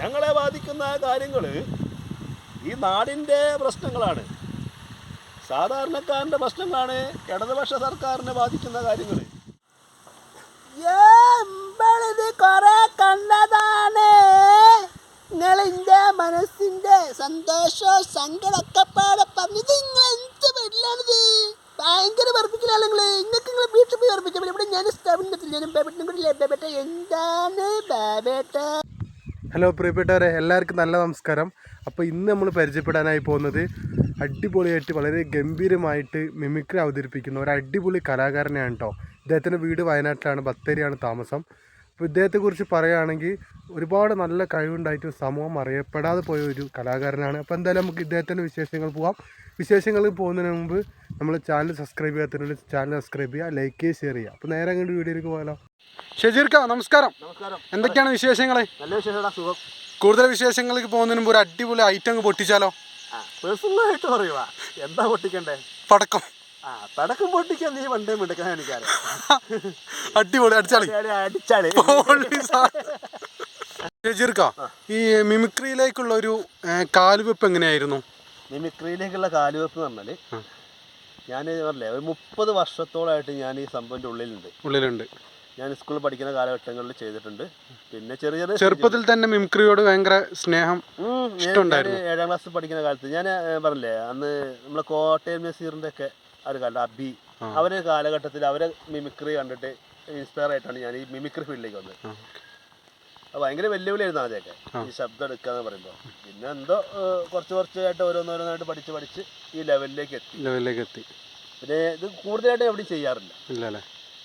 ഞങ്ങളെ ബാധിക്കുന്ന കാര്യങ്ങൾ ഈ നാടിന്റെ പ്രശ്നങ്ങളാണ്. സാധാരണക്കാരന്റെ പ്രശ്നങ്ങളാണ് ഇടതുപക്ഷ സർക്കാരിനെ ബാധിക്കുന്ന കാര്യങ്ങൾ കണ്ടതാണ്. നിങ്ങളിന്റെ മനസ്സിന്റെ സന്തോഷവും സങ്കടമൊക്കെ പാടെ പറഞ്ഞത് നിങ്ങൾ എന്ത് വീട്ടിലാണിത് ഭയങ്കര പറപ്പിക്കലാണ് നിങ്ങൾ നിങ്ങൾക്ക് നിങ്ങൾ വീട്ടിൽ പോയി പറപ്പിച്ചാൽ ഇവിടെ ഞാൻ സ്ഥാപനത്തിൽ ഞാൻ ബേബേട്ടനും കൂടി ബേബേട്ട എന്താണ് ബേബേട്ട? ഹലോ പ്രിയപ്പെട്ടവരെ എല്ലാവർക്കും നല്ല നമസ്കാരം. അപ്പോൾ ഇന്ന് നമ്മൾ പരിചയപ്പെടാനായി പോകുന്നത് അടിപൊളിയായിട്ട് വളരെ ഗംഭീരമായിട്ട് മിമിക്രി അവതരിപ്പിക്കുന്ന ഒരു അടിപൊളി കലാകാരനെയാണ് കേട്ടോ. ഇദ്ദേഹത്തിന്റെ വീട് വയനാട്ടിലാണ് ബത്തേരിയാണ് താമസം. അപ്പോൾ ഇദ്ദേഹത്തെക്കുറിച്ച് പറയുകയാണെങ്കിൽ ഒരുപാട് നല്ല കഴിവുണ്ടായിട്ട് സമൂഹം അറിയപ്പെടാതെ പോയ ഒരു കലാകാരനാണ്. അപ്പോൾ എന്തായാലും നമുക്ക് ഇദ്ദേഹത്തിന്റെ വിശേഷങ്ങൾ പോകാം വിശേഷങ്ങൾ പോകുന്നതിന് മുമ്പ് നമ്മൾ ചാനൽ സബ്സ്ക്രൈബ് ചെയ്യാത്തതിനുള്ള ചാനൽ സബ്സ്ക്രൈബ് ചെയ്യുക ലൈക്ക് ചെയ്യുക ഷെയർ ചെയ്യുക. അപ്പോൾ നേരെ അങ്ങോട്ട് വീഡിയോയിലേക്ക് പോകാലോ ഷജീർക്ക നമസ്കാരം. നമസ്കാരം. എന്തൊക്കെയാണ് വിശേഷങ്ങൾ നല്ല സുഖം. കൂടുതൽ വിശേഷങ്ങളിലേക്ക് പോകുന്നതിന് മുമ്പ് ഒരു അടിപൊളി ഐറ്റം അങ്ങ് പൊട്ടിച്ചാലോ? പേഴ്സണലായിട്ട് പറയുക എന്താ പൊട്ടിക്കണ്ടേ? പടക്കം. ആ പടക്കം പൊട്ടിക്കാൻ നീ പണ്ടേ മിടുക്കാൻ എനിക്കറിയാം. അടിപൊളി അടിച്ചാളി. അടിച്ചാൽ ഷജീർക്ക ഈ മിമിക്രിയിലേക്കുള്ള ഒരു കാലുവെപ്പ് എങ്ങനെയായിരുന്നു? മിമിക്രിയിലേക്കുള്ള കാലുവെപ്പ് എന്ന് പറഞ്ഞാൽ ഞാൻ പറഞ്ഞില്ലേ ഒരു മുപ്പത് വർഷത്തോളമായിട്ട് ഞാൻ ഈ സംഭവത്തിന്റെ ഉള്ളിലുണ്ട്. ഉള്ളിലുണ്ട്. ഞാൻ സ്കൂളിൽ പഠിക്കുന്ന കാലഘട്ടങ്ങളിൽ ചെയ്തിട്ടുണ്ട്. പിന്നെ ചെറിയ ചെറിയ ചെറുപ്പത്തിൽ തന്നെ മിമിക്രിയോട് ഭയങ്കര സ്നേഹം. ഏഴാം ക്ലാസ് പഠിക്കുന്ന കാലത്ത് ഞാൻ പറഞ്ഞില്ലേ അന്ന് നമ്മളെ കോട്ടയം നസീറിന്റെ ഒക്കെ ഒരു കാലം അബി അവരെ കാലഘട്ടത്തിൽ അവരെ മിമിക്രി കണ്ടിട്ട് ഇൻസ്പയർ ആയിട്ടാണ് ഞാൻ ഈ മിമിക്രി ഫീൽഡിലേക്ക് വന്നത്. അത് ഭയങ്കര വെല്ലുവിളിയായിരുന്നു ആദ്യമൊക്കെ. ഈ ശബ്ദം എടുക്കുക എന്ന് പറയുമ്പോൾ പിന്നെ എന്തോ കുറച്ച് കുറച്ചായിട്ട് ഓരോന്നോരോന്നായിട്ട് പഠിച്ച് പഠിച്ച് ഈ ലെവലിലേക്ക് എത്തി. ലെവലിലേക്ക് എത്തി. പിന്നെ ഇത് കൂടുതലായിട്ട് എവിടെയും ചെയ്യാറില്ല.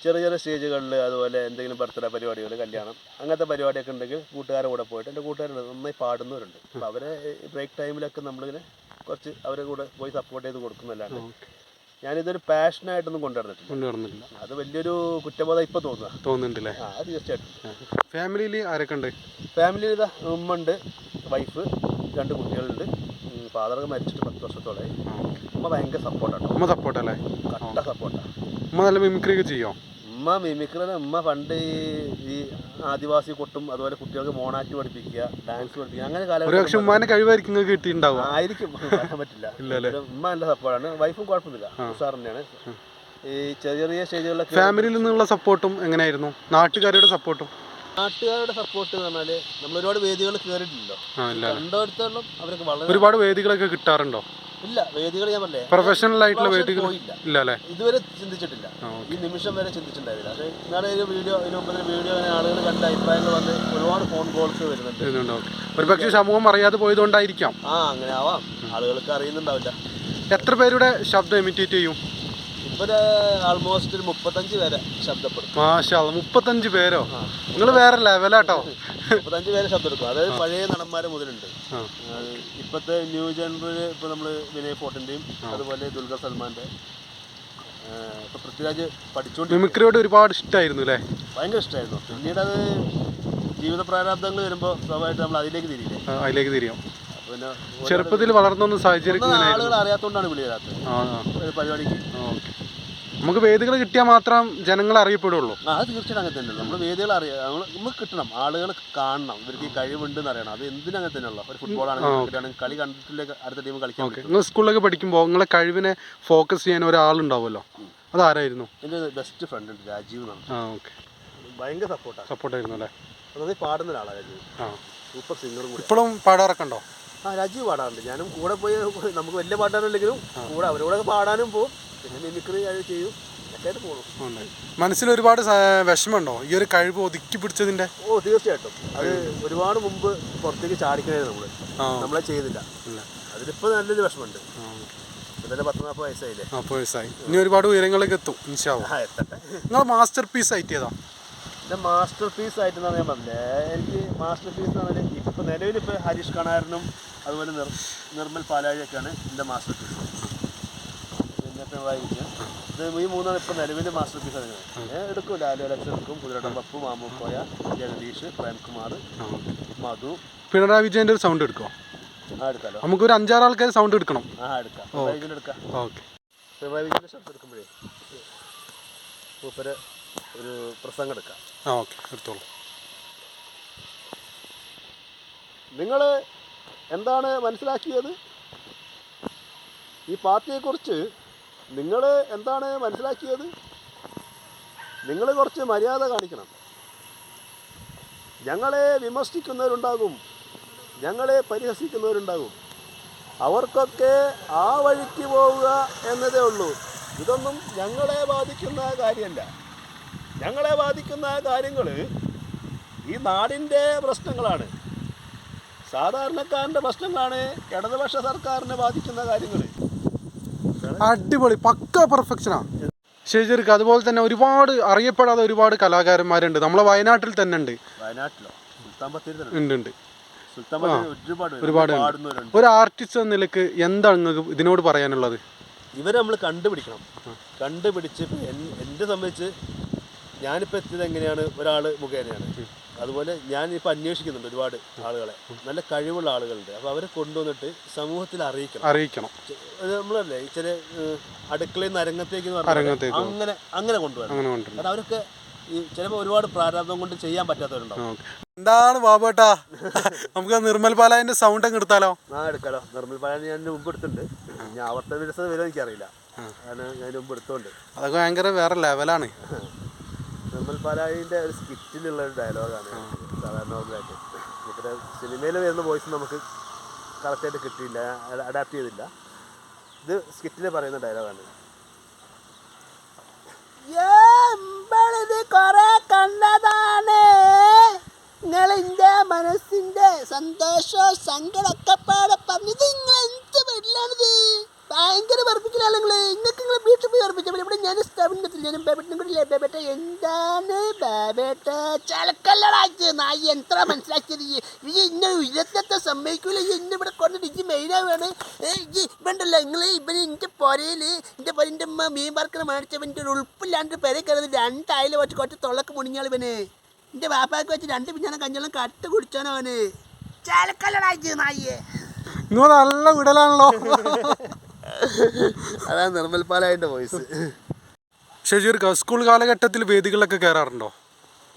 ചെറിയ ചെറിയ സ്റ്റേജുകളിൽ അതുപോലെ എന്തെങ്കിലും ബർത്ത്ഡേ പരിപാടികൾ കല്യാണം അങ്ങനത്തെ പരിപാടിയൊക്കെ ഉണ്ടെങ്കിൽ കൂട്ടുകാരുടെ കൂടെ പോയിട്ട് എന്റെ കൂട്ടുകാരുണ്ട് നന്നായി പാടുന്നവരുണ്ട്. അപ്പോൾ അവരെ ബ്രേക്ക് ടൈമിലൊക്കെ നമ്മളിങ്ങനെ കുറച്ച് അവരെ കൂടെ പോയി സപ്പോർട്ട് ചെയ്ത് കൊടുക്കുന്നല്ലാണ്ട് ഞാനിതൊരു പാഷനായിട്ടൊന്നും കൊണ്ടുവന്നിട്ടില്ല. കൊണ്ടുവരുന്നില്ല അത് വലിയൊരു കുറ്റബോധം ഇപ്പൊ തോന്നുന്നു തോന്നുന്നുണ്ടല്ലേ? ആ അത് തീർച്ചയായിട്ടും. ഫാമിലിയിൽ ആരൊക്കെ ഉണ്ട്? ഫാമിലിയിൽ ഇതാ ഉമ്മ ഉണ്ട് വൈഫ് രണ്ട് കുട്ടികളുണ്ട്. ഫാദറൊക്കെ മരിച്ചിട്ട് പത്ത് വർഷത്തോളായി. ഉമ്മ ഭയങ്കര സപ്പോർട്ടാണ് ഉമ്മ സപ്പോർട്ടല്ലേ കട്ട സപ്പോർട്ടാണ് ഉമ്മ നല്ല മിമിക്രി ഒക്കെ ചെയ്യോ? ഉമ്മ മിമിക്രി ഉമ്മ പണ്ട് ഈ- ആദിവാസി കൊട്ടും അതുപോലെ കുട്ടികൾക്ക് മോണാറ്റ് പഠിപ്പിക്കുക ഡാൻസ് പഠിപ്പിക്കുക അങ്ങനെ ഉമ്മാന്റെ കഴിവായിരിക്കും കിട്ടിയിട്ടുണ്ടാവും ആയിരിക്കും. പറയാൻ പറ്റില്ല. ഉമ്മ നല്ല സപ്പോർട്ടാണ്. വൈഫും കുഴപ്പമൊന്നുമില്ല. ഉഷാർ തന്നെയാണ് ഈ ചെറിയ ചെറിയ സ്റ്റേജുകളിലൊക്കെ ഫാമിലിയിൽ നിന്നുള്ള സപ്പോർട്ടും എങ്ങനെയായിരുന്നു? നാട്ടുകാരുടെ സപ്പോർട്ടും നാട്ടുകാരുടെ സപ്പോർട്ട് എന്ന് പറഞ്ഞാൽ നമ്മൾ ഒരുപാട് വേദികൾ ഇല്ല. കണ്ടിടത്തോളം അവരൊക്കെ വളരെ ഒരുപാട് വേദികളൊക്കെ കിട്ടാറുണ്ടോ? ഇല്ല വേദികൾ ഞാൻ പറഞ്ഞേ പ്രൊഫഷണൽ ആയിട്ടുള്ള വേദികൾ ഇല്ല അല്ലേ? ഇതുവരെ ചിന്തിച്ചിട്ടില്ല. ഈ നിമിഷം വരെ ചിന്തിച്ചിട്ടുണ്ടായിരുന്നില്ല. പക്ഷേ ഇന്നാളെ ഒരു വീഡിയോ ഇതിനു മുമ്പ് വീഡിയോ ആളുകൾ കണ്ട അഭിപ്രായങ്ങൾ വന്ന് ഒരുപാട് ഫോൺ കോൾസ് വരുന്നുണ്ട്. ഒരു പക്ഷേ സമൂഹം അറിയാതെ പോയതുകൊണ്ടായിരിക്കാം. ആ അങ്ങനെ ആവാം. ആളുകൾക്ക് അറിയുന്നുണ്ടാവില്ല. എത്ര പേരുടെ ശബ്ദം ഇമിറ്റേറ്റ് ചെയ്യും? ഇപ്പൊ ആൾമോസ്റ്റ് ഒരു മുപ്പത്തഞ്ച് പേരെ ശബ്ദപ്പെടും മാഷാ മുപ്പത്തഞ്ച് പേരോ? നിങ്ങൾ വേറെ ലെവലാട്ടോ. മുപ്പത്തഞ്ച് പേരെ ശബ്ദമെടുക്കും അതായത് പഴയ നടന്മാരെ മുതലുണ്ട്. ഇപ്പോഴത്തെ ന്യൂ ജനറൽ ഇപ്പോൾ നമ്മൾ വിനയ് ഫോർട്ടിന്റെയും അതുപോലെ ദുൽഖർ സൽമാന്റെ ഇപ്പോൾ പൃഥ്വിരാജ് പഠിച്ചുകൊണ്ട് മിമിക്രിയോട് ഒരുപാട് ഇഷ്ടമായിരുന്നു അല്ലേ ഭയങ്കര ഇഷ്ടമായിരുന്നു പിന്നീട് അത് ജീവിത പ്രാരാബ്ദങ്ങൾ വരുമ്പോൾ സ്വാഭാവികമായിട്ട് നമ്മൾ അതിലേക്ക് തിരിയില്ലേ? അതിലേക്ക് തിരിയാം. പിന്നെ ചെറുപ്പത്തിൽ വളർന്നൊന്നും സാഹചര്യം ആളുകൾ അറിയാത്തോണ്ടാണ് വിളി വരാത്തത്. പരിപാടിക്ക്. ഓക്കെ. നമുക്ക് വേദികൾ കിട്ടിയാൽ മാത്രം ജനങ്ങൾ അറിയപ്പെടുള്ളൂ. അത് തീർച്ചയായിട്ടും അങ്ങനെ തന്നെ നമ്മൾ വേദികൾ അറിയാം നമ്മൾ നമുക്ക് കിട്ടണം. ആളുകൾ കാണണം. ഇവർക്ക് ഈ കഴിവുണ്ടെന്ന് അറിയണം. അത് എന്തിനും അങ്ങനെ തന്നെയുള്ള ഒരു ഫുട്ബോൾ ആണെങ്കിൽ കളി കണ്ടിട്ടില്ലേ അടുത്ത ടീം കളിക്കാൻ നിങ്ങൾ സ്കൂളിലൊക്കെ പഠിക്കുമ്പോൾ നിങ്ങളെ കഴിവിനെ ഫോക്കസ് ചെയ്യാൻ ഒരാളുണ്ടാവുമല്ലോ? അതാരായിരുന്നു? എന്റെ ബെസ്റ്റ് ഫ്രണ്ട് ഉണ്ട് രാജീവ് എന്നാണ്. ആ ഓക്കെ. ഭയങ്കര സപ്പോർട്ടാണ് സപ്പോർട്ടായിരുന്നു അല്ലേ? അതായത് പാടുന്ന ഒരാളാണ് രാജീവ്. സൂപ്പർ സിംഗറും ഇപ്പോഴും പാടാറൊക്കെ ഉണ്ടോ? ആ രാജീവ് പാടാറുണ്ട്. ഞാനും കൂടെ പോയി നമുക്ക് വലിയ പാട്ടാണല്ലെങ്കിലും കൂടെ അവരോടൊക്കെ പാടാനും പോകും പിന്നെ മിമിക്രി ചെയ്യും. മനസ്സിൽ ഒരുപാട് വിഷമമുണ്ടോ? ഈ ഒരു കഴിവ് ഒതുക്കി പിടിച്ചതിന്റെ ഓ തീർച്ചയായിട്ടും. അത് ഒരുപാട് മുമ്പ് പുറത്തേക്ക് ചാടിക്കണേ നമ്മൾ. നമ്മളെ ചെയ്തില്ല. അതിലിപ്പോ നല്ലൊരു വിഷമമുണ്ട്. ഇനി ഒരുപാട് ഉയരങ്ങളിലേക്ക് എത്തും മാസ്റ്റർ പീസ് ആയിട്ട് ഏതാ? എന്റെ മാസ്റ്റർ പീസ് ആയിട്ടെന്നാണ് ഞാൻ പറഞ്ഞത്. എനിക്ക് മാസ്റ്റർ പീസ് എന്ന് പറഞ്ഞാൽ ഇപ്പോൾ നിലവിൽ ഇപ്പോൾ ഹരീഷ് കണാരനും അതുപോലെ നിർ നിർമ്മൽ പാലാഴിയൊക്കെയാണ് എന്റെ മാസ്റ്റർ പീസ് പിന്നെ വിജയൻ ഇത് ഈ മൂന്നാണ് ഇപ്പോൾ നിലവിൽ മാസ്റ്റർ പീസ് ആണ്. എടുക്കും ലാലു ലക്ഷം എടുക്കും കുതിരട്ടം പപ്പു മാമൂക്കോയ ജഗദീഷ് പ്രേംകുമാർ മധു. പിണറായി വിജയന്റെ ഒരു സൗണ്ട് എടുക്കുമോ ആ എടുക്കാലോ. നമുക്കൊരു അഞ്ചാറ് ആൾക്കാർ സൗണ്ട് എടുക്കണം. ആ എടുക്കാം. എടുക്കാം. ഓക്കെ. പിണറായി വിജയന്റെ ശബ്ദം എടുക്കുമ്പോഴേ. മൂപ്പര് ഒരു പ്രസംഗം എടുക്കാം. ആ ഓക്കെ. എടുത്തോളൂ. നിങ്ങൾ എന്താണ് മനസ്സിലാക്കിയത്? ഈ പാർട്ടിയെക്കുറിച്ച് നിങ്ങൾ എന്താണ് മനസ്സിലാക്കിയത്? നിങ്ങൾ കുറച്ച് മര്യാദ കാണിക്കണം. ഞങ്ങളെ വിമർശിക്കുന്നവരുണ്ടാകും. ഞങ്ങളെ പരിഹസിക്കുന്നവരുണ്ടാകും. അവർക്കൊക്കെ ആ വഴിക്ക് പോവുക എന്നതേ ഉള്ളൂ. ഇതൊന്നും ഞങ്ങളെ ബാധിക്കുന്ന കാര്യമല്ല. ഞങ്ങളെ ബാധിക്കുന്ന കാര്യങ്ങൾ ഈ നാടിന്റെ പ്രശ്നങ്ങളാണ്. സാധാരണക്കാരന്റെ പ്രശ്നങ്ങളാണ് ഇടതുപക്ഷ സർക്കാരിനെ ബാധിക്കുന്ന കാര്യങ്ങൾ അടിപൊളി പക്ക പെർഫെക്ഷനാണ് ശരി അതുപോലെ തന്നെ ഒരുപാട് അറിയപ്പെടാതെ ഒരുപാട് കലാകാരന്മാരുണ്ട്. നമ്മളെ വയനാട്ടിൽ തന്നെ ഉണ്ട്. വയനാട്ടിലോ? ഉണ്ട് ഉണ്ട്. ഒരുപാട് ഒരു ആർട്ടിസ്റ്റ് എന്ന നിലയ്ക്ക് എന്താണ് നിങ്ങൾക്ക് ഇതിനോട് പറയാനുള്ളത്? ഇവരെ നമ്മൾ കണ്ടുപിടിക്കണം. കണ്ടുപിടിച്ച് എന്നെ സംബന്ധിച്ച് ഞാനിപ്പോൾ എത്തിയത് എങ്ങനെയാണ്? ഒരാൾ മുഖേനയാണ്. അതുപോലെ ഞാനിപ്പോൾ അന്വേഷിക്കുന്നുണ്ട് ഒരുപാട് ആളുകളെ. നല്ല കഴിവുള്ള ആളുകളുണ്ട്. അപ്പോൾ അവരെ കൊണ്ടുവന്നിട്ട് സമൂഹത്തിൽ അറിയിക്കണം. അറിയിക്കണം. നമ്മളല്ലേ ചില അടുക്കളയിൽ നിന്ന് അരങ്ങത്തേക്ക്. അങ്ങനെ അങ്ങനെ കൊണ്ടുവരണം. കാരണം അവരൊക്കെ ഈ ചിലപ്പോൾ ഒരുപാട് പ്രാരാബ്ദം കൊണ്ട് ചെയ്യാൻ പറ്റാത്തവരുണ്ടാവും. എന്താണ് ബാബേട്ടാ നമുക്ക് നിർമ്മൽ പാലായന്റെ സൗണ്ട് അങ്ങ് എടുത്താലോ? ആ എടുക്കാലോ. നിർമ്മൽ പാലാൻ ഞാൻ മുമ്പ് എടുത്തിട്ടുണ്ട്. ഞാൻ ആവർത്തന വിരസത വരും എനിക്കറിയില്ല. കാരണം ഞാൻ മുമ്പ് എടുത്തോണ്ട്. അതൊക്കെ ഭയങ്കര വേറെ ലെവലാണ് നിർമ്മൽ പാലാഴിന്റെ ഒരു സ്കിറ്റിലുള്ള ഒരു ഡയലോഗാണ് സാധാരണ നോർമലായിട്ട് ഇവിടെ സിനിമയിൽ വരുന്ന വോയിസ് നമുക്ക് കറക്റ്റായിട്ട് കിട്ടിയില്ല അഡാപ്റ്റ് ചെയ്തില്ല. ഇത് സ്കിറ്റിൽ പറയുന്ന ഡയലോഗാണ്. കൊറേ കണ്ടതാണ്. സന്തോഷവും സങ്കടമൊക്കെ പാടെ പറഞ്ഞത് നിങ്ങൾ എന്ത് വീട്ടിലാണിത് ഭയങ്കര നിങ്ങൾ നിങ്ങൾക്ക് നിങ്ങൾ വീട്ടിൽ പോയി വർപ്പിച്ചാൽ ഇവിടെ ഞാൻ സ്ഥാപനത്തിൽ ഞാൻ ബേബേട്ടിനും കൂടി ബേബേട്ട എന്താണ് ബേബേട്ട? ചലക്കല്ലടാച്ച് നായി എത്ര മനസ്സിലാക്കിയത് ഈ? ഈ ഇന്ന ഉയരത്തെ സമ്മതിക്കൂല. ഈ ഇന്ന ഇവിടെ കൊണ്ടിട്ട് ഇജ്ജ് മെയിനാവാണ് ഇജ്ജ് ഇവണ്ടല്ലോ നിങ്ങൾ ഇവന് എന്റെ പുരയിൽ എന്റെ പൊരന്റെ അമ്മ മീൻ പറക്കണ മേടിച്ചവന്റെ ഒരു ഉൾപ്പില്ലാണ്ട് പെരെ കയറുന്നത് രണ്ടായാലും വെച്ച് കുറച്ച് തൊള്ളക്ക് മുണിഞ്ഞാൽ ഇവന്. എന്റെ വാപ്പാക്ക് വെച്ച് രണ്ട് പിന്നാണ് കഞ്ഞോളം കട്ട് കുടിച്ചാണ് അവന്. ചലക്കല്ലടാച്ച് നായിയെ. നിങ്ങൾ നല്ല വിടലാണല്ലോ. അതാണ് നിർമ്മൽ പാലായിന്റെ വോയിസ് ഷജീർക്ക സ്കൂൾ കാലഘട്ടത്തിൽ വേദികളിലൊക്കെ കയറാറുണ്ടോ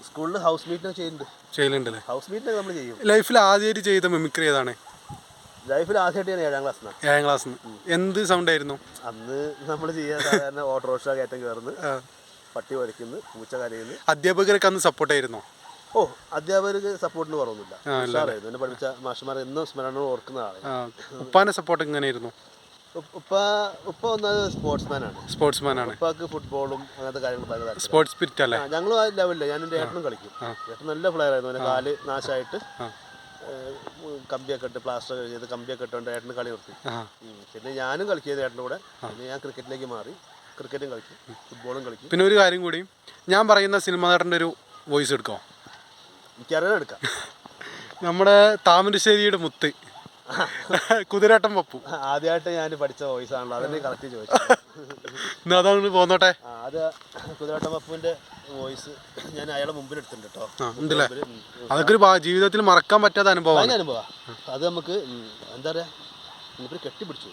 സ്കൂളിൽ ഹൗസ് മീറ്റിംഗ് ചെയ്യുന്നുണ്ട്. ചെയ്യലുണ്ടല്ലേ ഹൗസ് മീറ്റിംഗ് നമ്മൾ ചെയ്യും. ലൈഫിൽ ആദ്യമായിട്ട് ചെയ്ത മിമിക്രി ഏതാണ്? ലൈഫിൽ ആദ്യമായിട്ട് ഞാൻ ഏഴാം ക്ലാസ്സിലാണ് ഏഴാം ക്ലാസ് എന്ത് സൗണ്ട് ആയിരുന്നു? അന്ന് നമ്മൾ ചെയ്യാൻ സാധാരണ ഓട്ടോറിക്ഷ കയറ്റം കയറുന്നു. പട്ടി വരയ്ക്കുന്നു പൂച്ച കരയുന്നു. അധ്യാപകരൊക്കെ അന്ന് സപ്പോർട്ട് ആയിരുന്നോ? ഓ അധ്യാപകർക്ക് സപ്പോർട്ടിന് കുറവൊന്നുമില്ല എന്നെ പഠിപ്പിച്ച മാഷന്മാർ എന്നും സ്മരണ ഓർക്കുന്ന ആളാണ് ഉപ്പാന്റെ സപ്പോർട്ട് എങ്ങനെയായിരുന്നു? ഉപ്പ- ഉപ്പ ഉപ്പ സ്പോർട്സ്മാൻ ആണ്. സ്പോർട്സ്മാൻ ആണ്. ഉപ്പാക്ക് ഫുട്ബോളും അങ്ങനത്തെ കാര്യങ്ങൾ സ്പോർട്സ് സ്പിരിറ്റ് അല്ലേ? ഞങ്ങൾ ആ ലെവലില്ല ഞാൻ എന്റെ ഏട്ടനും കളിക്കും. ഏട്ടൻ നല്ല പ്ലെയർ ആയിരുന്നു. അവന്റെ കാൽ നാശമായിട്ട് കമ്പിയൊക്കെ ഇട്ട് പ്ലാസ്റ്റർ ചെയ്ത് കമ്പിയൊക്കെ ഇട്ടുകൊണ്ട് ഏട്ടന് കളി നിർത്തി. പിന്നെ ഞാനും കളിക്കിയത് ഏട്ടന്റെ കൂടെ. പിന്നെ ഞാൻ ക്രിക്കറ്റിലേക്ക് മാറി. ക്രിക്കറ്റും കളിക്കും ഫുട്ബോളും കളിക്കും. പിന്നെ ഒരു കാര്യം കൂടി. ഞാൻ പറയുന്ന സിനിമ നടന്റെ ഒരു വോയിസ് എടുക്കോ? എനിക്കറിയാൻ എടുക്കാം. നമ്മുടെ താമരശ്ശേരിയുടെ മുത്ത്. കുതിരാട്ടം പപ്പു. ആദ്യമായിട്ട് ഞാൻ പഠിച്ച വോയിസ് ആണല്ലോ. അതിന് കറക്റ്റ് ചോദിച്ചു അതാണ് പോന്നോട്ടെ? അത് കുതിരാട്ടം പപ്പുവിന്റെ വോയിസ് ഞാൻ അയാളെ മുമ്പിൽ എടുത്തിട്ടുണ്ട് കേട്ടോ. അതൊക്കെ ഒരു ജീവിതത്തിൽ മറക്കാൻ പറ്റാത്ത ഭയങ്കര അനുഭവം. അത് നമുക്ക് എന്താ പറയാ ഇനിയിപ്പോൾ കെട്ടിപ്പിടിച്ചു.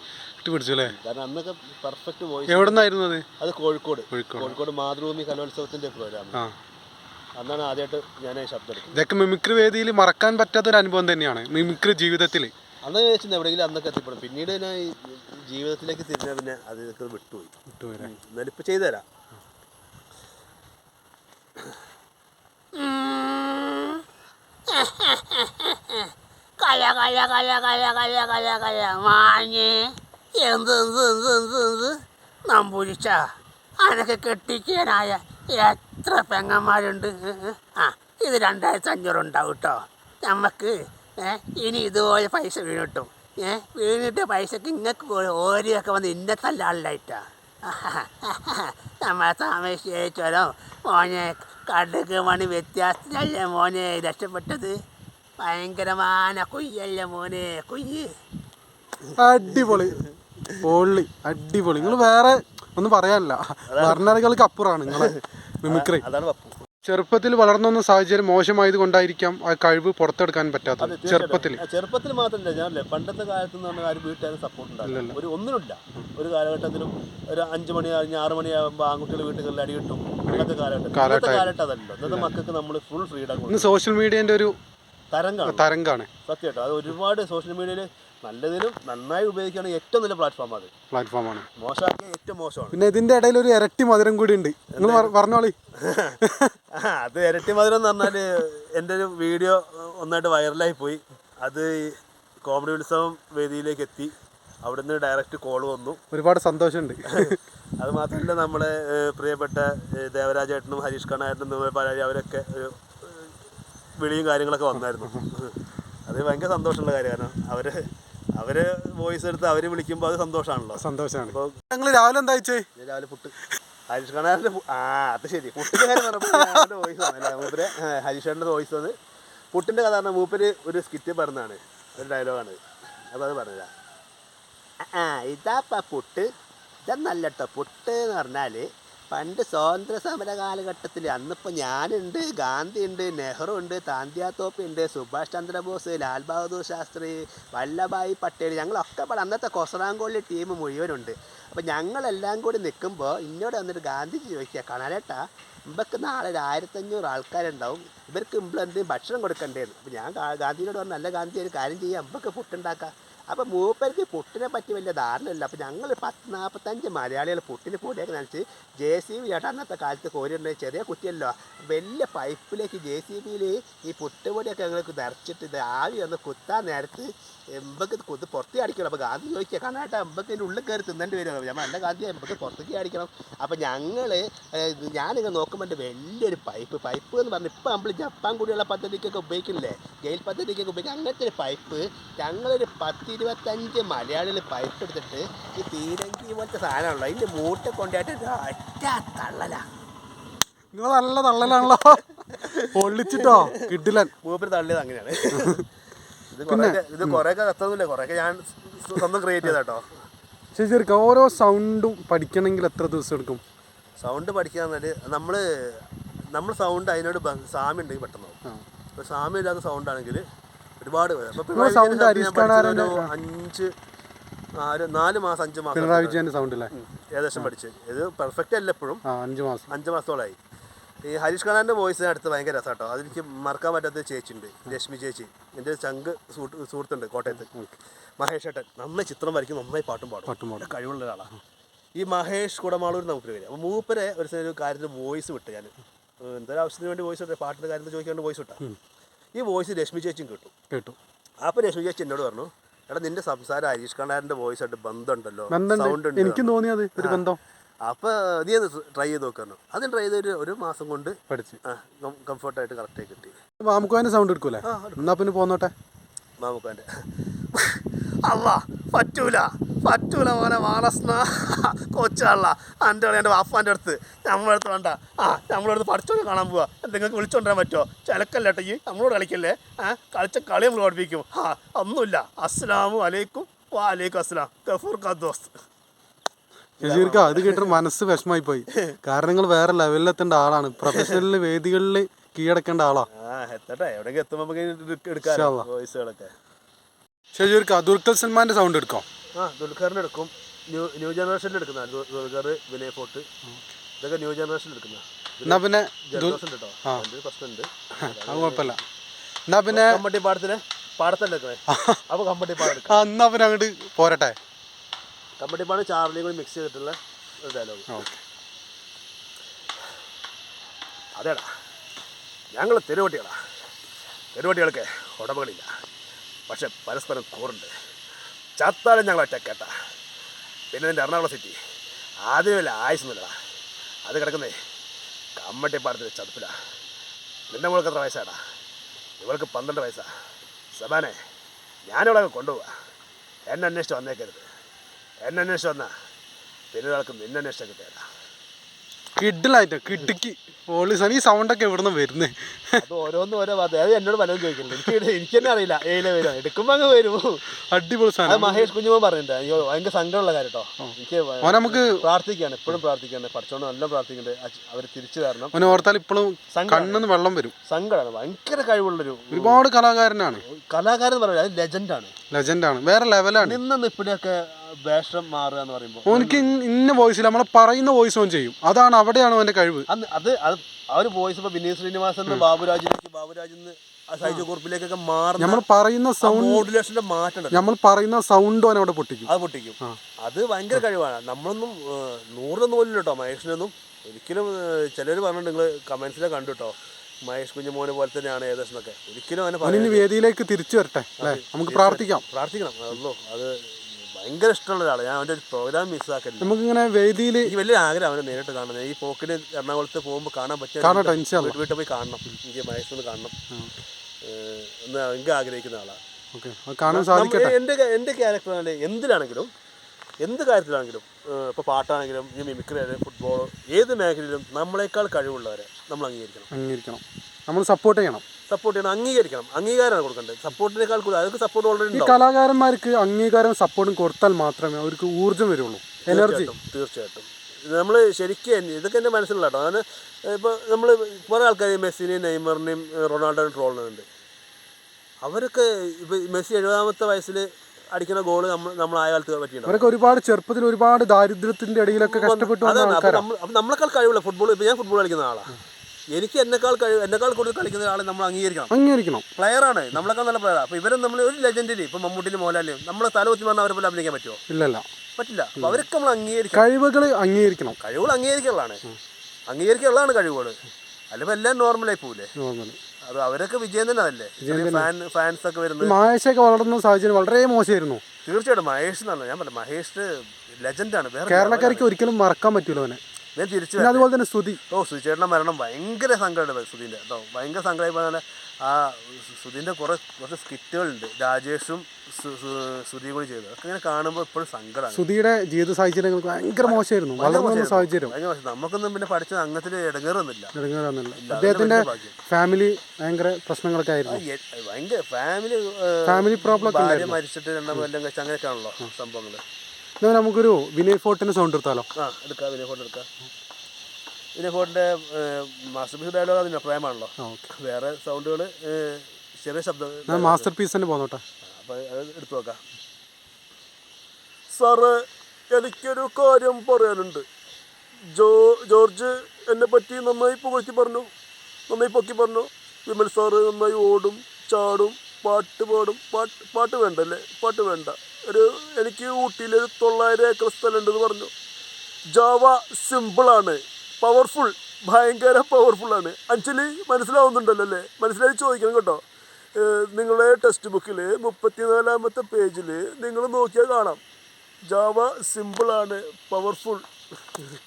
പിടിച്ചു അല്ലേ? കാരണം അന്നൊക്കെ പെർഫെക്റ്റ് വോയിസ് എവിടെ നിന്നായിരുന്നു അത്? അത് കോഴിക്കോട്. കോഴിക്കോട്. മാതൃഭൂമി കലോത്സവത്തിന്റെ പ്രോഗ്രാം അന്നാണ് ആദ്യമായിട്ട് ഞാൻ ശബ്ദം ഇതൊക്കെ മിമിക്രി വേദിയിൽ മറക്കാൻ പറ്റാത്ത ഒരു അനുഭവം തന്നെയാണ്. മിമിക്രി ജീവിതത്തിൽ അന്ന് വെച്ചിട്ട് എവിടെയെങ്കിലും അന്നൊക്കെ എത്തിപ്പെടും. പിന്നീട് ഞാൻ ജീവിതത്തിലേക്ക് തിരിഞ്ഞ പിന്നെ അതിനൊക്കെ വിട്ടുപോയി. വിട്ടുപോയി എന്നാലും ഇപ്പം ചെയ്തുതരാം കല കല കല കല കല കല കല. മാഞ്ഞ് എന്ത് എന്ത് എന്ത് എന്ത് എന്ത്? നമ്പൂരിച്ച. അനക്ക് കെട്ടിക്കാനായ എത്ര പെങ്ങന്മാരുണ്ട്. ആ ഇത് രണ്ടായിരത്തി അഞ്ഞൂറ് ഉണ്ടാവും കേട്ടോ നമുക്ക് ഇനി ഇതുപോലെ പൈസ വീണിട്ടും. ഏ വീണിട്ട് പൈസക്ക് ഇങ്ങക്ക് ഓരിയൊക്കെ വന്ന് ഇന്ന തല്ലാളിലായിട്ടാ. നമ്മളെ താമസിച്ചോ മോനെ കടുക് മണി വ്യത്യാസത്തിലല്ലേ മോനെ രക്ഷപ്പെട്ടത്? ഭയങ്കരമായ കുയ്യല്ലേ മോനെ കുയ്യ്. അടിപൊളി. പൊള്ളി അടിപൊളി. നിങ്ങൾ വേറെ ഒന്നും പറയാനില്ല. വർണനകൾക്ക് അപ്പുറമാണ് നിങ്ങളെ മിമിക്രി. അതാണ് പപ്പു. ചെറുപ്പത്തിൽ വളർന്നു വന്ന സാഹചര്യം മോശമായത് കൊണ്ടായിരിക്കാം ആ കഴിവ് പുറത്തെടുക്കാൻ പറ്റാത്ത ചെറുപ്പത്തിൽ. ചെറുപ്പത്തിൽ മാത്രമല്ല ഞാനല്ലേ പണ്ടത്തെ കാലത്ത് എന്ന് പറഞ്ഞാൽ ആരും വീട്ടുകാരും സപ്പോർട്ട് ഉണ്ടാവില്ല. ഒരു ഒന്നുമില്ല ഒരു കാലഘട്ടത്തിലും ഒരു അഞ്ചു മണി കഴിഞ്ഞ് ആറ് മണിയാകുമ്പോൾ ആൺകുട്ടികൾ വീട്ടുകളിൽ അടി കിട്ടും. അങ്ങനത്തെ കാലഘട്ടം കാലഘട്ടം അതല്ലോ. ഇന്നത്തെ മക്കൾക്ക് നമ്മൾ ഫുൾ ഫ്രീഡം സോഷ്യൽ മീഡിയന്റെ ഒരു തരംഗമാണ് തരംഗാണ്. സത്യം കേട്ടോ അത് ഒരുപാട് സോഷ്യൽ മീഡിയയിൽ നല്ലതിനും നന്നായി ഉപയോഗിക്കുകയാണ് ഏറ്റവും നല്ല പ്ലാറ്റ്ഫോം അത്. പ്ലാറ്റ്ഫോമാണ് മോശമാക്കിയ ഏറ്റവും മോശമാണ്. പിന്നെ ഇതിന്റെ ഇടയിൽ ഒരു ഇരട്ടി മധുരം കൂടി ഉണ്ട്. നിങ്ങൾ പറഞ്ഞോളി. അത് ഇരട്ടി മധുരം എന്ന് പറഞ്ഞാൽ എന്റെ ഒരു വീഡിയോ ഒന്നായിട്ട് വൈറലായി പോയി. അത് കോമഡി ഉത്സവം വേദിയിലേക്ക് എത്തി. അവിടുന്ന് ഡയറക്റ്റ് കോൾ വന്നു. ഒരുപാട് സന്തോഷമുണ്ട്. അത് മാത്രമല്ല നമ്മളെ പ്രിയപ്പെട്ട ദേവരാജേട്ടനും ഹരീഷ് കണ്ണായിട്ടും പാലാരി അവരൊക്കെ ഒരു വിളിയും കാര്യങ്ങളൊക്കെ വന്നായിരുന്നു. അത് ഭയങ്കര സന്തോഷമുള്ള കാര്യമാണ്. കാരണം അവർ വോയിസ് എടുത്ത് അവർ വിളിക്കുമ്പോൾ അത് സന്തോഷാണല്ലോ. സന്തോഷാണ്. അപ്പോൾ ഞങ്ങൾ രാവിലെ എന്താ വെച്ചേ രാവിലെ പുട്ട്. ഹരീഷ് കണ്ണാറിന്റെ ആ അത് ശരി. പുട്ടിന്റെ കാര്യം പറഞ്ഞപ്പോൾ വോയിസ് ആണ് മൂപ്പര് കണ്ണന്റെ വോയിസ് വന്ന് പുട്ടിന്റെ കഥ പറഞ്ഞാൽ മൂപ്പര് ഒരു സ്കിറ്റ് പറഞ്ഞതാണ്. ഒരു ഡയലോഗാണ് അപ്പോൾ അത് പറഞ്ഞതാ ആ ഇതാപ്പ പുട്ട്. ഇതെന്നല്ല കേട്ടോ പുട്ട് എന്ന് പറഞ്ഞാൽ പണ്ട് സ്വാതന്ത്ര്യ സമര കാലഘട്ടത്തിൽ അന്നിപ്പോൾ ഞാനുണ്ട് ഗാന്ധി ഉണ്ട് നെഹ്റു ഉണ്ട് താന്തിയാത്തോപ്പി ഉണ്ട് സുഭാഷ് ചന്ദ്രബോസ് ലാൽ ബഹദൂർ ശാസ്ത്രി വല്ലഭായ് പട്ടേൽ ഞങ്ങളൊക്കെ പാടെ അന്നത്തെ കൊസറാങ്കോളി ടീം മുഴുവനുണ്ട്. അപ്പോൾ ഞങ്ങളെല്ലാം കൂടി നിൽക്കുമ്പോൾ ഇന്നോട് വന്നിട്ട് ഗാന്ധിജി ചോദിക്കുക കാണാനേട്ടാ ഇവർക്ക് നാളെ ഒരു ആയിരത്തഞ്ഞൂറ് ആൾക്കാരുണ്ടാവും ഇവർക്ക് ഇമ്പളെന്തെങ്കിലും ഭക്ഷണം കൊടുക്കണ്ടേന്ന്? അപ്പോൾ ഞാൻ ഗാന്ധിജിയോട് പറഞ്ഞു നല്ല ഗാന്ധി ഒരു കാര്യം ചെയ്യാം ഇവർക്ക് പുട്ടുണ്ടാക്കാം അപ്പോൾ മൂപ്പർക്ക് പുട്ടിനെ പറ്റി വലിയ ധാരണയില്ല. അപ്പോൾ ഞങ്ങൾ പത്ത് നാൽപ്പത്തഞ്ച് മലയാളികൾ പുട്ടിന് പൊടിയൊക്കെ നനച്ച് ജെ സി ബി ചേട്ടാ അന്നത്തെ കാലത്ത് കോരിയുണ്ട് ചെറിയ കുറ്റിയല്ലോ വലിയ പൈപ്പിലേക്ക് ജെ സി ബിയിൽ ഈ പുട്ടുപൊടിയൊക്കെ ഞങ്ങൾക്ക് നിറച്ചിട്ട് ഇത് ആവി ഒന്ന് കുത്താൻ നേരത്ത് എമ്പക്ക് കൊത്ത് പുറത്തേ അടിക്കണം. അപ്പോൾ ഗാന്ധി ചോദിക്കുക കാണാട്ടെ എമ്പക്ക് ഇതിന്റെ ഉള്ളിൽ കയറി തിന്നേണ്ടി വരും. ഞാൻ നല്ല ഗാന്ധി എമ്പക്ക് പുറത്തേക്ക് അടിക്കണം. അപ്പോൾ ഞങ്ങൾ ഞാനിങ്ങനെ നോക്കുമ്പോൾ എന്റെ വലിയൊരു പൈപ്പ് പൈപ്പ് എന്ന് പറഞ്ഞാൽ ഇപ്പോൾ നമ്മൾ ജപ്പാൻ കൂടിയുള്ള പദ്ധതിക്കൊക്കെ ഉപയോഗിക്കുന്നില്ലേ ഗെയിൽ പദ്ധതിക്കൊക്കെ ഉപയോഗിക്കും അങ്ങനത്തെ ഒരു പൈപ്പ് ഞങ്ങളൊരു പത്ത് ഇരുപത്തഞ്ച് മലയാളികൾ പൈപ്പ് എടുത്തിട്ട് ഈ തീരങ്കി പോലത്തെ സാധനമുള്ളൂ അതിന്റെ മൂട്ട കൊണ്ടായിട്ട് ഒറ്റ തള്ളല. നിങ്ങൾ നല്ല തള്ളലാണല്ലോ. പൊള്ളിച്ചിട്ടോ? കിട്ടില്ല മൂപ്പര് തള്ളിയത് അങ്ങനെയാണ്. ഇത് കുറേയൊക്കെ ഇത് കുറേയൊക്കെ കത്തൊന്നുമില്ല കുറേയൊക്കെ ഞാൻ സ്വന്തം ക്രിയേറ്റ് ചെയ്താട്ടോ ശരി ഓരോ സൗണ്ടും പഠിക്കണമെങ്കിൽ എത്ര ദിവസം എടുക്കും? സൗണ്ട് പറഞ്ഞാൽ നമ്മൾ നമ്മൾ സൗണ്ട് അതിനോട് സാമ്യം ഉണ്ടെങ്കിൽ പെട്ടെന്ന്. ഇപ്പോൾ സാമ്യം ഇല്ലാത്ത സൗണ്ട് ആണെങ്കിൽ ഒരുപാട് അഞ്ച് നാല് നാല് മാസം അഞ്ച് മാസം പിണറായി വിജയന്റെ സൗണ്ട് അല്ലേ ഏകദേശം പഠിച്ചു. ഇത് പെർഫെക്റ്റ് അല്ല എപ്പോഴും. അഞ്ച് മാസം. അഞ്ച് മാസത്തോളമായി ഈ ഹരീഷ് ഖാനാന്റെ വോയിസിന് അടുത്ത് ഭയങ്കര രസം കേട്ടോ അതെനിക്ക് മറക്കാൻ പറ്റാത്ത ചേച്ചിയുണ്ട്. രശ്മി ചേച്ചി. എന്റെ ചങ്ക് സുഹൃത്ത് സുഹൃത്തുണ്ട് കോട്ടയത്ത്. മഹേഷ് ഏട്ടൻ. നന്നായി ചിത്രം വരയ്ക്കും നന്നായി പാട്ടും പാടും. പാട്ടും പാടും. കഴിവുള്ള ഒരാളാണ് ഈ മഹേഷ് കുടമാളൂർ നമുക്ക് വരിക. അപ്പോൾ മൂപ്പരെ ഒരു ഒരു കാര്യത്തിൽ വോയിസ് വിട്ട് ഞാൻ എന്തൊരു ആവശ്യത്തിന് വേണ്ടി വോയിസ് വിട്ടേ? പാട്ടിന്റെ കാര്യത്തിൽ ചോദിക്കാണ്ട് വോയിസ് വിട്ടാ. ഈ വോയിസ് രശ്മി ചേച്ചിയും കേട്ടു. കേട്ടു. അപ്പോൾ രശ്മി ചേച്ചി എന്നോട് പറഞ്ഞു എടാ നിന്റെ സംസാരം ഹരീഷ് കണ്ണാരന്റെ വോയിസ് ആയിട്ട് ബന്ധമുണ്ടല്ലോ. സൗണ്ട് ഉണ്ട് എനിക്ക് തോന്നിയത് ഒരു ബന്ധം. അപ്പോൾ നീ ഒന്ന് ട്രൈ ചെയ്ത് നോക്കണം അത് ട്രൈ ചെയ്ത് ഒരു മാസം കൊണ്ട് പഠിച്ച്. കംഫർട്ടായിട്ട് കറക്റ്റായി കിട്ടി. മാമുക്കോനെ സൗണ്ട് എടുക്കൂലേ? എന്നാ പിന്നെ പോന്നോട്ടെ? മാമുക്കാന്റെ അല്ല പറ്റൂല. പറ്റൂല പോലെ മാനസ്ന. കൊച്ചാള എന്റെ എന്റെ വാപ്പാന്റെ അടുത്ത്. നമ്മളെ അടുത്ത് വേണ്ട. ആ നമ്മളെ അടുത്ത് പഠിച്ചോണ്ട് കാണാൻ പോവാ. എന്തെങ്കിലും വിളിച്ചോണ്ടിരാൻ പറ്റുമോ ചിലക്കല്ല ഈ? നമ്മളോട് കളിക്കല്ലേ? ആ കളിച്ച കളി നമ്മൾ പഠിപ്പിക്കും. ആ ഒന്നുമില്ല. അസ്സലാമു അലൈക്കും വാലൈക്കും അസ്സലാം. ഗഫൂർ ഖദ്ദോസ് ശശീർക്ക അത് കേട്ടിട്ട് മനസ്സ് വിഷമായി പോയി കാരണം നിങ്ങൾ വേറെ ലെവലിലെത്തേണ്ട ആളാണ്. പ്രൊഫഷണൽ വേദികളിൽ കീഴടക്കേണ്ട ആളാ. ശശീർക്ക ദുൽഖർ സൽമാന്റെ സൗണ്ട് എടുക്കോ? ആ എടുക്കും. ന്യൂ ന്യൂ ജനറേഷനിൽ എടുക്കുന്ന ദുൽഖർ വിനയ് ഫോർട്ട്. ഇതൊക്കെ ന്യൂ ജനറേഷനിൽ എടുക്കുന്ന. എന്നാ പിന്നെ പ്രശ്നമുണ്ട്? അത് കുഴപ്പമില്ല. എന്നാ പിന്നെ കമ്പട്ടി പാടത്തല്ലേ അപ്പൊ കമ്പട്ടി എന്നാ പിന്നെ അങ്ങോട്ട് പോരട്ടെ. കമ്പട്ടി പാടം ചാർലിയും കൂടി മിക്സ് ചെയ്തിട്ടുള്ള ഒരു ഡയലോഗ് അതേടാ. ഞങ്ങൾ തെരുവട്ടികളാ. തെരുവട്ടികൾക്ക് ഉടമകളില്ല. പക്ഷെ പരസ്പരം കൂറുണ്ട്. ചത്താലും ഞങ്ങൾ ഒറ്റ കേട്ട. പിന്നെ നിന്റെ എറണാകുളം സിറ്റി ആദ്യമല്ല ആയുസൊന്നുമില്ലടാ അത് കിടക്കുന്നേ കമ്മട്ടിപ്പാടത്തിൽ ചതുപ്പില. നിന്റെ മോൾക്ക് എത്ര വയസ്സാടാ? ഇവൾക്ക് പന്ത്രണ്ട് വയസ്സാ. സബാനെ ഞാനിവിടെ കൊണ്ടുപോവാ. എന്നെ അന്വേഷിച്ച് വന്നേക്കരുത്. എന്നെ അന്വേഷിച്ച് വന്നാ പിന്നെ ഒരാൾക്ക് നിന്നെ അന്വേഷിച്ചാൽ കിട്ടിയതാ കിഡിലായിട്ട് കിടുക്കി പോലീസാണ്. ഈ സൗണ്ടൊക്കെ എവിടുന്ന് വരുന്നത് അത് ഓരോന്നും ഓരോ അത് എന്നോട് പലതും ചോദിക്കുന്നുണ്ട് എനിക്ക് എനിക്ക് തന്നെ അറിയില്ല. ഏയിലെ വരും എടുക്കുമ്പോ അങ്ങ് വരും. അടിപൊളി സാധനം. മഹേഷ് കുഞ്ഞുമോൻ പറഞ്ഞിട്ടുണ്ട്. അയ്യോ ഭയങ്കര സങ്കടമുള്ള കാര്യം കേട്ടോ എനിക്ക് നമുക്ക് പ്രാർത്ഥിക്കാണ്. എപ്പോഴും പ്രാർത്ഥിക്കാണ്. പഠിച്ചോണ്ട് നല്ല പ്രാർത്ഥിക്കുന്നുണ്ട്. അവർ തിരിച്ചു തരണം അവനെ ഓർത്താൽ ഇപ്പോഴും കണ്ണെന്ന് വെള്ളം വരും. സങ്കടമാണ്. ഭയങ്കര കഴിവുള്ളൊരു ഒരുപാട് കലാകാരനാണ്. കലാകാരൻ എന്ന് പറയുന്നത് അത് ലെജൻഡാണ് ലെജൻഡാണ് വേറെ ലെവലാണ് നിന്നൊന്നും ഇപ്പോഴൊക്കെ വേഷം മാറുക എന്ന് പറയുമ്പോൾ ഓനിക്ക് ഇന്ന വോയിസിൽ നമ്മൾ പറയുന്ന വോയിസ് ഓൺ ചെയ്യും. അതാണ് അവിടെയാണ് അവന്റെ കഴിവ്. അന്ന് അത് അത് ആ ഒരു വോയിസ് ഇപ്പൊ വിനീത് ശ്രീനിവാസൻ എന്ന് ബാബുരാജിലേക്ക് ബാബുരാജ് എന്ന് സൈജു കുറിപ്പിലേക്കൊക്കെ നമ്മൾ പറയുന്ന സൗണ്ട് മോഡുലേഷന്റെ മാറ്റം നമ്മൾ പറയുന്ന സൗണ്ട് അവൻ അവിടെ പൊട്ടിക്കും. അത് പൊട്ടിക്കും. അത് ഭയങ്കര കഴിവാണ്. നമ്മളൊന്നും നൂറിനൊന്നും പോലും കേട്ടോ മഹേഷിനൊന്നും. ഒരിക്കലും ചിലർ പറഞ്ഞിട്ട് നിങ്ങൾ കമന്റ്സിലെ കണ്ടു കേട്ടോ മഹേഷ് കുഞ്ഞുമോനെ പോലെ തന്നെയാണ് ഏകദേശം ഒക്കെ ഒരിക്കലും അവനെ വേദിയിലേക്ക് തിരിച്ചു വരട്ടെ നമുക്ക് പ്രാർത്ഥിക്കാം. പ്രാർത്ഥിക്കണം. അതല്ലോ അത് ഭയങ്കര ഇഷ്ടമുള്ള ഒരാളാണ് ഞാൻ അവന്റെ ഒരു പ്രോഗ്രാം മിസ്സാക്കരുത് നമുക്കിങ്ങനെ വേദിയിൽ ഈ വലിയ ആഗ്രഹം അവനെ നേരിട്ട് കാണുന്നത് ഈ പോക്കിന് എറണാകുളത്ത് പോകുമ്പോൾ കാണാൻ പറ്റിയ കാണട്ടെ, വീട്ടിൽ വീട്ടിൽ പോയി കാണണം. എനിക്ക് മഹേഷ് കാണണം. എന്ന് എനിക്ക് ആഗ്രഹിക്കുന്ന ആളാണ് കാണാൻ സാധിക്കട്ടെ? എന്റെ എന്റെ ക്യാരക്ടറാണ് എന്തിലാണെങ്കിലും എന്ത് കാര്യത്തിലാണെങ്കിലും ഇപ്പോൾ പാട്ടാണെങ്കിലും ഈ മിമിക്രി ആയാലും ഫുട്ബോൾ ഏത് മേഖലയിലും നമ്മളെക്കാൾ കഴിവുള്ളവരെ നമ്മൾ അംഗീകരിക്കണം. അംഗീകരിക്കണം. നമ്മൾ സപ്പോർട്ട് ചെയ്യണം. സപ്പോർട്ട് ചെയ്യണം അംഗീകരിക്കണം. അംഗീകാരമാണ് കൊടുക്കേണ്ടത്. സപ്പോർട്ടിനേക്കാൾ കൂടുതൽ അവർക്ക് സപ്പോർട്ട് ഓൾറെഡി ഈ കലാകാരന്മാർക്ക് അംഗീകാരം സപ്പോർട്ടും കൊടുത്താൽ മാത്രമേ അവർക്ക് ഊർജം വരുള്ളൂ. എനർജി തീർച്ചയായിട്ടും. നമ്മൾ ശരിക്കും ഇതൊക്കെ എന്റെ മനസ്സിലുള്ള കേട്ടോ അതാണ് ഇപ്പോൾ നമ്മൾ കുറേ ആൾക്കാർ മെസ്സിനെയും നെയ്മറിനെയും റൊണാൾഡോയും ട്രോൾ ചെയ്യുന്നുണ്ട്. അവരൊക്കെ ഇപ്പോൾ മെസ്സി എഴുപതാമത്തെ വയസ്സിൽ അടിക്കുന്ന ഗോൾ നമ്മൾ നമ്മൾ ആ കാലത്ത് പറ്റിയിട്ടുണ്ട് അവരൊക്കെ ഒരുപാട് ചെറുപ്പത്തിൽ ഒരുപാട് ദാരിദ്ര്യത്തിന്റെ ഇടയിലൊക്കെ കഷ്ടപ്പെട്ടു നമ്മളെക്കാൾ കഴിവുള്ള ഫുട്ബോൾ ഇപ്പോൾ ഞാൻ ഫുട്ബോൾ കളിക്കുന്ന ആളാണ് എനിക്ക് എന്നെക്കാൾ കഴിവ് എന്നെക്കാൾ കൂടുതൽ കളിക്കുന്ന ആളെ നമ്മൾ അംഗീകരിക്കണം. അംഗീകരിക്കണം. പ്ലെയറാണ്. നമ്മളെക്കാൾ നല്ല പ്ലെയറാണ് അപ്പോൾ ഇവരും നമ്മൾ ഒരു ലെജൻഡിന് ഇപ്പോൾ മമ്മൂട്ടിലും മോഹൻലാലിലും നമ്മളെ തല കുത്തി പറഞ്ഞാൽ അവരെ പോലെ അഭിനയിക്കാൻ പറ്റുമോ ഇല്ലല്ല പറ്റില്ല. അപ്പോൾ അവരൊക്കെ നമ്മൾ അംഗീകരിക്കും കഴിവുകൾ അംഗീകരിക്കണം. കഴിവുകൾ അംഗീകരിക്കാനുള്ളതാണ് അംഗീകരിക്കാനുള്ളതാണ് കഴിവുകൾ അല്ലെങ്കിൽ എല്ലാം നോർമലായി പോവില്ലേ നോർമൽ അത് അവരൊക്കെ വിജയം തന്നെ അതല്ലേ? ഫാൻ ഫാൻസ് ഒക്കെ വരുന്നത്. മഹേഷൊക്കെ വളർന്ന സാഹചര്യം വളരെ മോശമായിരുന്നു. തീർച്ചയായിട്ടും മഹേഷ് എന്നാണ്. ഞാൻ പറഞ്ഞു മഹേഷ് ലെജൻഡാണ് കേരളക്കാർക്ക് ഒരിക്കലും മറക്കാൻ പറ്റൂല അവനെ. ഞാൻ തിരിച്ചു പിന്നെ അതുപോലെ തന്നെ സ്തുതി ഓ സുചേട്ടന്റെ മരണം ഭയങ്കര സങ്കടമുണ്ട് സുധീന്റെ കേട്ടോ ഭയങ്കര സങ്കടമായി ആ സുധീന്റെ കുറേ കുറച്ച് സ്കിറ്റുകളുണ്ട്. രാജേഷും സുധീ കൂടി ചെയ്തത് അതൊക്കെ ഇങ്ങനെ കാണുമ്പോൾ എപ്പോഴും സങ്കടമാണ്. സ്തുതിയുടെ ജീവിത സാഹചര്യങ്ങൾ ഭയങ്കര മോശമായിരുന്നു. വന്ന സാഹചര്യം. ഭയങ്കര മോശം. നമുക്കൊന്നും പിന്നെ പഠിച്ചത് അങ്ങനത്തിൽ ഇടങ്ങേറൊന്നുമില്ല ഇടങ്ങേറൊന്നുമില്ല അദ്ദേഹത്തിന്റെ ഫാമിലി ഭയങ്കര പ്രശ്നങ്ങളൊക്കെ ആയിരുന്നു. ഭയങ്കര ഫാമിലി ഫാമിലി പ്രോബ്ലം മരിച്ചിട്ട് രണ്ടാം കൊല്ലം കഴിച്ച് അങ്ങനെയൊക്കെയാണല്ലോ സംഭവങ്ങൾ എന്നാ നമുക്കൊരു വിനയ് ഫോർട്ടിന്റെ സൗണ്ട് എടുത്താലോ? ആ എടുക്കാം വിനയ ഫോട്ടോ എടുക്കാം. വിനയ ഫോർട്ടിന്റെ മാസ്റ്റർ പീസ് ഡയലോഗ് അതിന്റെ അഭിപ്രായമാണല്ലോ. വേറെ സൗണ്ടുകൾ ചെറിയ ശബ്ദം മാസ്റ്റർ പീസ് തന്നെ പോന്നോട്ടെ. അപ്പോൾ അത് എടുത്തു നോക്കാം. സാറ് എനിക്കൊരു കാര്യം പറയാനുണ്ട്. ജോ ജോർജ് എന്നെ പറ്റി നന്നായി പുകഴ്ത്തി പറഞ്ഞു. നന്നായി പൊക്കി പറഞ്ഞു. വിമൽ സാറ് നന്നായി ഓടും ചാടും. പാട്ട് പാടും. പാട്ട് പാട്ട് വേണ്ടല്ലേ? പാട്ട് വേണ്ട. ഒരു എനിക്ക് ഊട്ടിയിൽ ഒരു തൊള്ളായിരം ഏക്കർ സ്ഥലമുണ്ടെന്ന് പറഞ്ഞു. ജാവ സിമ്പിളാണ് പവർഫുൾ ഭയങ്കര പവർഫുള്ളാണ് അഞ്ചലി മനസ്സിലാവുന്നുണ്ടല്ലോ അല്ലേ? മനസ്സിലായി ചോദിക്കണം കേട്ടോ. നിങ്ങളുടെ നിങ്ങളെ ടെക്സ്റ്റ് ബുക്കിൽ മുപ്പത്തിനാലാമത്തെ പേജിൽ നിങ്ങൾ നോക്കിയാൽ കാണാം. ജാവ സിമ്പിളാണ് പവർഫുൾ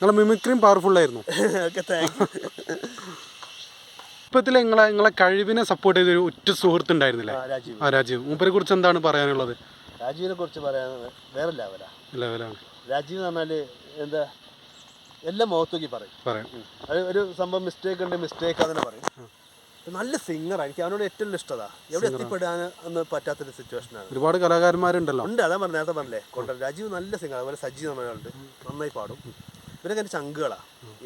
നിങ്ങളെ മിമിക്രിയും പവർഫുള്ളായിരുന്നു ഓക്കെ താങ്ക് യു ഇപ്പത്തിൽ നിങ്ങളെ നിങ്ങളെ കഴിവിനെ സപ്പോർട്ട് ചെയ്തൊരു ഉറ്റ സുഹൃത്ത് ഉണ്ടായിരുന്നില്ലേ? രാജീവ്. ആ രാജീവ്. മൂപ്പരെ കുറിച്ച് എന്താണ് പറയാനുള്ളത്? രാജീവിനെ കുറിച്ച് പറയാനുള്ളത് വേറെ ലെവലാണ് രാജീവ് എന്ന് പറഞ്ഞാൽ എന്താ എല്ലാം മുഖത്തൂക്കി പറയും. അത് ഒരു സംഭവം മിസ്റ്റേക്ക് ഉണ്ട് മിസ്റ്റേക്ക് അതിനെ പറയും. നല്ല സിംഗറാണ് എനിക്ക് അവനോട് ഏറ്റവും ഇഷ്ടതാ. എവിടെ എത്തിപ്പെടാൻ ഒന്നും പറ്റാത്തൊരു സിറ്റുവേഷനാണ് ഒരുപാട് കലാകാരന്മാരുണ്ടല്ലോ. ഉണ്ട് അതാ പറഞ്ഞ നേരത്തെ പറഞ്ഞില്ലേ? കൊണ്ടൽ രാജീവ് നല്ല സിംഗർ അതുപോലെ സജീവ് നമ്മളുണ്ട് നന്നായി പാടും. ഇവരൊക്കെ ചങ്കുകളാ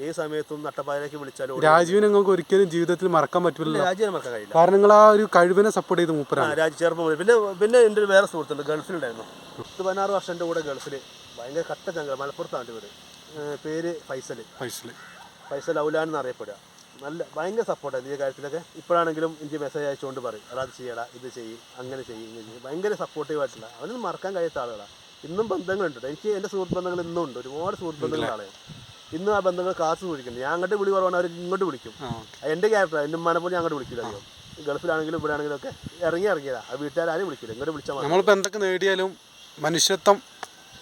ഏത് സമയത്തും നട്ടപ്പാലേക്ക് വിളിച്ചാലും രാജീവിനെ നിങ്ങൾക്ക് ഒരിക്കലും ജീവിതത്തിൽ മറക്കാൻ പറ്റില്ല രാജീവിനെ മറക്കാൻ കഴിയില്ല. കാരണം നിങ്ങൾ ആ ഒരു കഴിവിനെ സപ്പോർട്ട് ചെയ്ത് മൂപ്പരാ മൂപ്പരാണ് രാജി ചെറുപ്പം മുതൽ പിന്നെ പിന്നെ എന്റെ ഒരു വേറെ സുഹൃത്തുണ്ട് ഗൾഫിലുണ്ടായിരുന്നു. പത്ത് പതിനാറ് വർഷം എന്റെ കൂടെ ഗൾഫിൽ ഭയങ്കര കട്ട ചങ്കൾ മലപ്പുറത്താണ് ഇവർ പേര് ഫൈസൽ ഫൈസൽ ഫൈസൽ ഔലാൻ എന്ന് അറിയപ്പെടുക നല്ല ഭയങ്കര സപ്പോർട്ടാണ് ഈ കാര്യത്തിലൊക്കെ. ഇപ്പോഴാണെങ്കിലും എനിക്ക് മെസ്സേജ് അയച്ചുകൊണ്ട് പറയും അതാ ചെയ്യടാ ഇത് ചെയ്യും അങ്ങനെ ചെയ്യും ഇങ്ങനെ ചെയ്യും. ഭയങ്കര സപ്പോർട്ടീവ് ആയിട്ടുള്ള. അവനൊന്നും മറക്കാൻ കഴിയാത്ത ആളുകളാണ് ഇന്നും ബന്ധങ്ങളുണ്ട്. എനിക്ക് എന്റെ സുഹൃത്ത് ബന്ധങ്ങൾ ഇന്നും ഉണ്ട്. ഒരുപാട് സുഹൃത്ത് ബന്ധങ്ങളാണ് ഇന്നും ആ ബന്ധങ്ങൾ കാത്തു സൂക്ഷിക്കുന്നത് ഞാൻ അങ്ങോട്ട് വിളി കുറവാണ് അവർ ഇങ്ങോട്ട് വിളിക്കും. എന്റെ ക്യാരക്ടർ എന്റെ ഉമ്മാനെ പോലും ഞാൻ അങ്ങോട്ട് വിളിക്കില്ല അധികം. ഗൾഫിലാണെങ്കിലും ഇവിടെ ആണെങ്കിലും ഒക്കെ ഇറങ്ങി ഇറങ്ങിയതാ ആ വീട്ടുകാരും വിളിക്കില്ല ഇങ്ങോട്ട് വിളിച്ചാൽ മതി. നമ്മളിപ്പോൾ എന്തൊക്കെ നേടിയാലും മനുഷ്യത്വം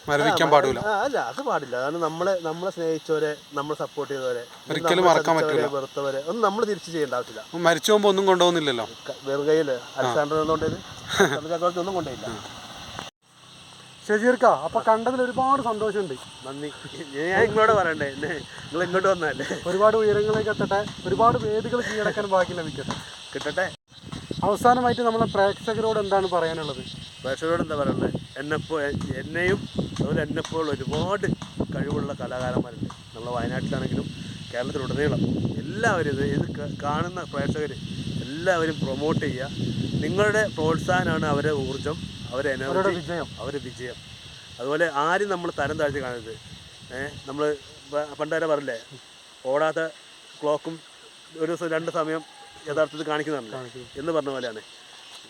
മരവിക്കാൻ പാടില്ല. അല്ല അത് പാടില്ല. അതാണ് നമ്മളെ നമ്മളെ സ്നേഹിച്ചവരെ നമ്മളെ സപ്പോർട്ട് ചെയ്തവരെ ഒരിക്കലും മറക്കാൻ പറ്റില്ല. വെറുത്തവരെ ഒന്നും നമ്മൾ തിരിച്ചു ചെയ്യേണ്ട ആവശ്യമില്ല. മരിച്ചു പോകുമ്പോൾ ഒന്നും കൊണ്ടുപോകുന്നില്ലല്ലോ. വെറുകയിൽ വെറും ഒന്നും അലക്സാണ്ടർ എന്നുകൊണ്ടത് ചക്രവർത്തി ഒന്നും ശശീർക്ക അപ്പൊ കണ്ടതിൽ ഒരുപാട് സന്തോഷമുണ്ട്. നന്ദി. ഞാൻ ഇങ്ങോട്ട് പറയണ്ടേ? നിങ്ങൾ ഇങ്ങോട്ട് വന്നല്ലേ ഒരുപാട് ഉയരങ്ങളിലേക്ക് എത്തട്ടെ. ഒരുപാട് വേദികൾ കീഴടക്കാൻ ബാക്കി ലഭിക്കട്ടെ. കിട്ടട്ടെ. അവസാനമായിട്ട് നമ്മളെ പ്രേക്ഷകരോട് എന്താണ് പറയാനുള്ളത്? പ്രേക്ഷകരോട് എന്താ പറയുന്നത് എന്നെപ്പോ എന്നെയും അതുപോലെ എന്നെപ്പോൾ ഒരുപാട് കഴിവുള്ള കലാകാരന്മാരുണ്ട്. നമ്മളെ വയനാട്ടിലാണെങ്കിലും കേരളത്തിലുടനീളം എല്ലാവരും ഇത് ഇത് കാണുന്ന പ്രേക്ഷകർ എല്ലാവരും പ്രൊമോട്ട് ചെയ്യുക. നിങ്ങളുടെ പ്രോത്സാഹനമാണ് അവരെ ഊർജം അവരെ എനർജി വിജയം. അവർ വിജയം. അതുപോലെ ആരും നമ്മൾ തരം താഴ്ത്തി കാണരുത്. ഏഹ് നമ്മൾ പണ്ടുവരെ പറഞ്ഞില്ലേ? ഓടാത്ത ക്ലോക്കും ഒരു ദിവസം രണ്ട് സമയം യഥാർത്ഥത്തിൽ കാണിക്കുന്നതാണ്. എന്ന് പറഞ്ഞ പോലെയാണ്.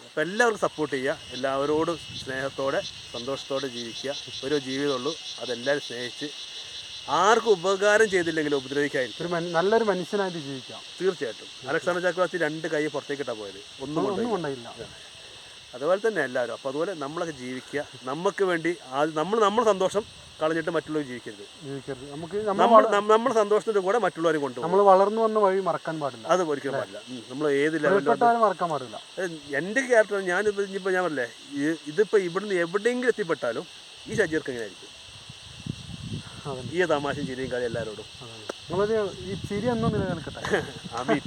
അപ്പം എല്ലാവർക്കും സപ്പോർട്ട് ചെയ്യുക. എല്ലാവരോടും സ്നേഹത്തോടെ സന്തോഷത്തോടെ ജീവിക്കുക. ഒരു ജീവിതമുള്ളൂ. അതെല്ലാവരും സ്നേഹിച്ച് ആർക്കും ഉപകാരം ചെയ്തില്ലെങ്കിലും ഉപദ്രവിക്കായിരിക്കും നല്ലൊരു മനുഷ്യനായിട്ട് ജീവിക്കാം. തീർച്ചയായിട്ടും. അലക്സാണ്ടർ ചക്രവർത്തി രണ്ട് കൈ പുറത്തേക്കിട്ടാണ് പോയത്. ഒന്നും ഒന്നും കൊണ്ടായില്ല അതുപോലെ തന്നെ എല്ലാവരും. അപ്പോൾ അതുപോലെ നമ്മളൊക്കെ ജീവിക്കുക. നമുക്ക് വേണ്ടി ആദ്യം നമ്മൾ നമ്മുടെ സന്തോഷം കളഞ്ഞിട്ട് മറ്റുള്ളവർ ജീവിക്കരുത്. ജീവിക്കരുത്. നമുക്ക് നമ്മൾ നമ്മുടെ സന്തോഷത്തിന്റെ കൂടെ മറ്റുള്ളവരെ കൊണ്ടുപോകും. നമ്മൾ വളർന്നു വന്ന വഴി മറക്കാൻ പാടില്ല. അത് ഒരിക്കലും പാടില്ല. നമ്മൾ ഏത് ലെവലിലും മറക്കാൻ പാടില്ല. എന്റെ ക്യാരക്ടർ ഞാനിപ്പോൾ ഇനിയിപ്പോൾ ഞാൻ പറഞ്ഞേ ഇതിപ്പോൾ ഇവിടുന്ന് എവിടെയെങ്കിലും എത്തിപ്പെട്ടാലും ഈ സജ്ജീർക്ക് എങ്ങനെ ആയിരിക്കും ഈ തമാശയും ചിരിയും കളി എല്ലാവരോടും. ഈ ചിരി എന്നും നിലനിൽക്കട്ടെ. ആമീൻ